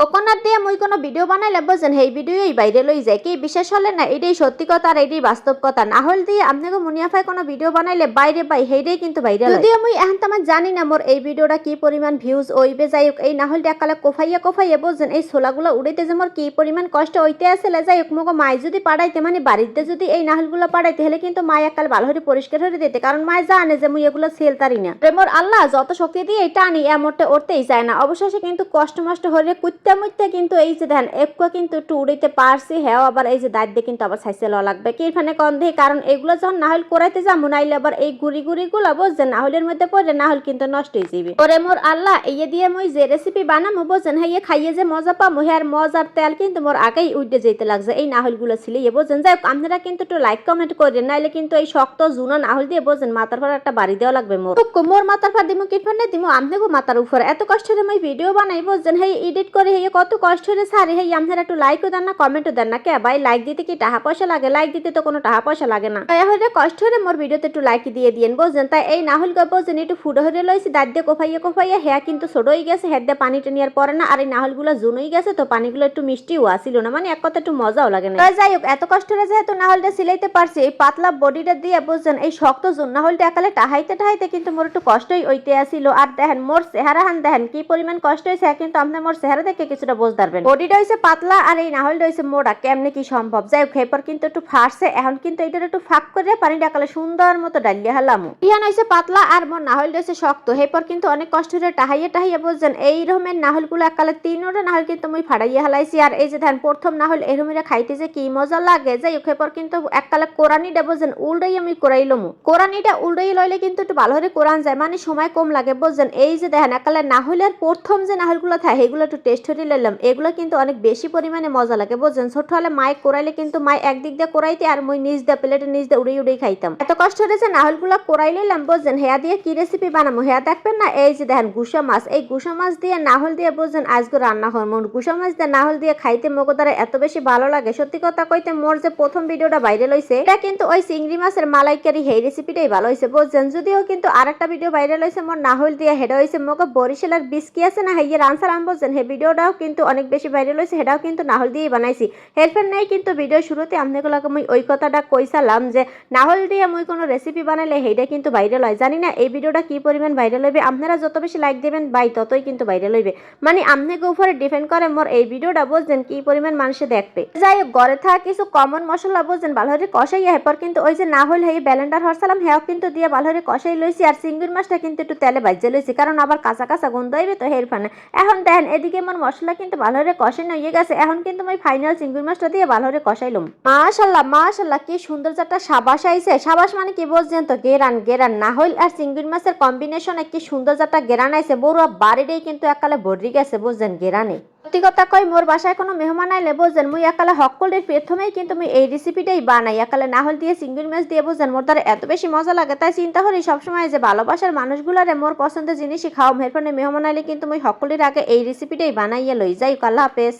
ఒక কোকোনাট দিয়ে মুই কোনো ভিডিও বানাইলে বুঝছেন সেই ভিডিওই বাইরে লই যায়। কি বিশেষ হলে না এটাই সত্যি কথা আর এটাই বাস্তব কথা। না হল দিয়ে আপনাকে মুনিয়াফায় কোনো ভিডিও বানাইলে বাইরে পাই সেইটাই কিন্তু বাইরে যদিও মুই এখন তোমার জানি না মোর এই ভিডিওটা কি পরিমাণ ভিউজ ওইবে যাই এই না হল একালে কোফাইয়া কোফাইয়া বুঝছেন এই ছোলাগুলো উড়াইতে যে মোর কি পরিমাণ কষ্ট হইতে আসলে যাই হোক, মোকে মাই যদি পাড়াইতে মানে বাড়িতে যদি এই নাহলগুলো পাড়াইতে হলে কিন্তু মাই একাল ভালো করে পরিষ্কার করে দিতে কারণ মায় জানে যে মুই এগুলো সেল তারি না। মোর আল্লাহ, যত শক্তি দিয়ে এটা আনি এমনটা উঠতেই যায় না। অবশেষে কিন্তু কষ্ট মষ্ট হলে কুত্তে মুত্তে কিন্তু এই যে ধ্যান একটু কিন্তু একটু উড়াইতে পারছি হ্যাঁ আবার এই যে দাঁত দিয়ে কিন্তু আবার সাইসে লওয়া লাগবে। কি এখানে কন্ধে কারণ এগুলো যখন না নাহল করাইতে যাব, নাইলে আবার এই গুড়ি গুড়ি গুলো বুঝছেন নাহলের মধ্যে পড়লে নাহল কিন্তু নষ্ট হয়ে যাবে ওরে মোর আল্লাহ এই দিয়ে মুই যে রেসিপি বানামো বুঝছেন হ্যাঁ খাইয়ে যে মজা পাবো হ্যাঁ মজার তেল কিন্তু মোর আগেই উঠে যেতে লাগছে, এই নাহলগুলো ছিল ইয়ে বুঝছেন। যাই আপনারা কিন্তু একটু লাইক কমেন্ট করেন, নাইলে কিন্তু এই শক্ত জুনো নাহল দিয়ে বুঝছেন, মাথার পর একটা বাড়ি দেওয়া লাগবে মোর। মোর মাথার পর দিমু কি ফেনে দিমু আপনাকে মাথার উপরে। এত কষ্ট করে মই ভিডিও বানাই বুঝছেন হ্যাঁ এডিট করে হ্যাঁ কত কষ্ট করে সারি হ্যাঁ আপনারা একটু লাইকও দেন না কমেন্টও দেন না, কে ভাই? লাইক দিতে কি টাকা পয়সা লাগে? লাইক দিতে তো কোনো টাকা পয়সা লাগে না। তাই হলে কষ্ট করে মোর ভিডিওতে একটু লাইক দিয়ে দিয়েন, বুঝছেন? তাই এই নাহল গল্প বুঝছেন, একটু ফুটো হয়ে লইছি দাঁত দিয়ে কোফাইয়া কোফাইয়া হ্যাঁ কিন্তু ছোট হয়ে গেছে হেড দিয়ে পানি টেনিয়ার পরে না, আর এই নাহলগুলো জুনই গেছে, তো পানিগুলো একটু মিষ্টিও আসিল না মানে এক কথা একটু মজাও লাগে না। যাই হোক, এত কষ্ট করে যেহেতু নাহলটা সিলাইতে পারছি, এই পাতলা বডিটা দিয়ে বুঝছেন, এই শক্ত জুন নাহলটা একালে টাহাইতে টাহাইতে কিন্তু মোর একটু কষ্টই হইতে আসিল আর দেখেন, মোর চেহারা হান দেখেন, কি পরিমাণ কষ্ট হয়েছে কিন্তু আপনি মোর চেহারা দেখে কিছুটা বুঝতে পারবেন বডিটা হয়েছে পাতলা আর এই নাহলটা হয়েছে মোটা। কেমনে কি সম্ভব? যাই হোক, এরপর কিন্তু একটু ফাটছে। এখন কিন্তু এটার একটু ফাঁক করে পানি ডাকালে সুন্দর মতো ডালিয়া হালাম। ইহান হয়েছে পাতলা আর মোর নাহলটা হয়েছে শক্ত। এরপর কিন্তু অনেক কষ্ট করে টাহাইয়া টাহাইয়া বুঝছেন, এই রকমের নাহলগুলো একালে তিনোটা নাহল কিন্তু মুই ফাড়াইয়া হালাইছি। আর এই যে ধ্যান, প্রথম নাহল এরমেরা খাইতে যে কি মজা লাগে। যাই হোক, এরপর কিন্তু এককালে কোরআনিটা বুঝছেন উল্টাই আমি কোরাইলম কোরআনিটা উল্টাই লইলে কিন্তু একটু ভালো করে কোরআন যায়। মানে সময় কম লাগে বুঝছেন। এই যে দেখেন একালে নাহলের প্রথম যে নাহলগুলো থাকে, এগুলো একটু টেস্ট হতে নিলাম এগুলো কিন্তু অনেক বেশি পরিমাণে মজা লাগে, বুঝছেন? ছোট হলে মায় কোরাইলে কিন্তু মায় একদিক দিয়ে কোরাইতে আর মই নিজ দিয়ে প্লেটে নিজ দিয়ে উড়েই উড়েই খাইতাম। এত কষ্ট হয়েছে, নাহলগুলো কোরাই লইলাম, বুঝছেন? হেয়া দিয়ে কি রেসিপি বানাবো হেয়া দেখবেন না, এই যে দেখেন গুসা মাছ, এই গুসা মাছ দিয়ে নাহল দিয়ে, বুঝছেন, আজকে রান্না হরমোন গুসা মাছ দিয়ে নাহল দিয়ে খাইতে মগো দ্বারা এত বেশি ভালো লাগে। সত্যি কথা কইতে, মোর যে প্রথম ভিডিওটা বাইরে লইছে এটা কিন্তু ওই চিংড়ি মাছের মালাইকারি সেই রেসিপিটাই ভালো হয়েছে বুঝছেন? যদিও কিন্তু আর একটা ভিডিও বাইরে লইছে মোর নাহল দিয়ে হেডা হয়েছে মগো বরিশালের বিস্কি আছে না হেয়ে রানসার আম বলছেন হে ভিডিওটাও কিন্তু অনেক বেশি বাইরে লইছে সেটাও কিন্তু নাহল দিয়েই বানাইছি। হেল্পের নেই কিন্তু ভিডিও শুরুতে আপনাগুলোকে মুই ওই কথাটা কইসালাম যে, নাহল দিয়ে মুই কোনো রেসিপি বানাইলে সেইটা কিন্তু বাইরে লয় জানি না এই ভিডিওটা কি পরিমাণ বাইরে লইবে আপনারা যত বেশি লাইক দেবেন বাই ততই কিন্তু বাইরে লইবে মানে আপনাকে উপরে ডিপেন্ড করে মোর এই ভিডিওটা বুঝছেন কি পরিমাণ মানুষে দেখবে। যাই হোক ঘরে থাকা কিছু কমন মশলা বুঝছেন ভালোরে কষাই এরপর কিন্তু ওই যে না হল হেই ব্যালেন্ডার হরসালাম হ্যাঁ কিন্তু দিয়ে ভালোরে কষাই লইছি আর চিংড়ির মাছটা কিন্তু একটু তেলে বাজে লইছি, কারণ আবার কাঁচা কাঁচা গন্ধ হইবে তো হের ফানে। এখন দেখেন, এদিকে মোর মশলা কিন্তু ভালোরে কষানো হয়ে গেছে। এখন কিন্তু আমি ফাইনাল চিংড়ি মাছটা দিয়ে ভালোরে কষাইলাম মাশাল্লাহ মাশাল্লাহ, কি সুন্দর একটা সাবাস আইছে। সাবাস মানে কি বলছেন তো? গেরান গেরান। না হইল আর চিংড়ি মাছের কম্বিনেশনে কি সুন্দর একটা গেরান আইছে। বড়ুয়া বাড়িটাই কিন্তু এককালে ভরি গেছে, বুঝছেন? গেরানে। সত্যি কথা কই মোর বাসায় কোনো মেহমান আইলে বোঝেন, মুই একালে হকলের প্রথমেই কিন্তু মুই এই রেসিপিটাই বানাই। একালে না হল দিয়ে চিংড়ি মাছ দিয়ে বোঝেন, মোর তার এত বেশি মজা লাগে। তাই চিন্তা করি সবসময় যে ভালোবাসার মানুষগুলারে মোর পছন্দের জিনিসই খাও মেহরফানে মেহমান আইলে কিন্তু মুই হকলের আগে এই রেসিপিটাই বানাইয়া লই। যাই কাল্লা হাফেজ।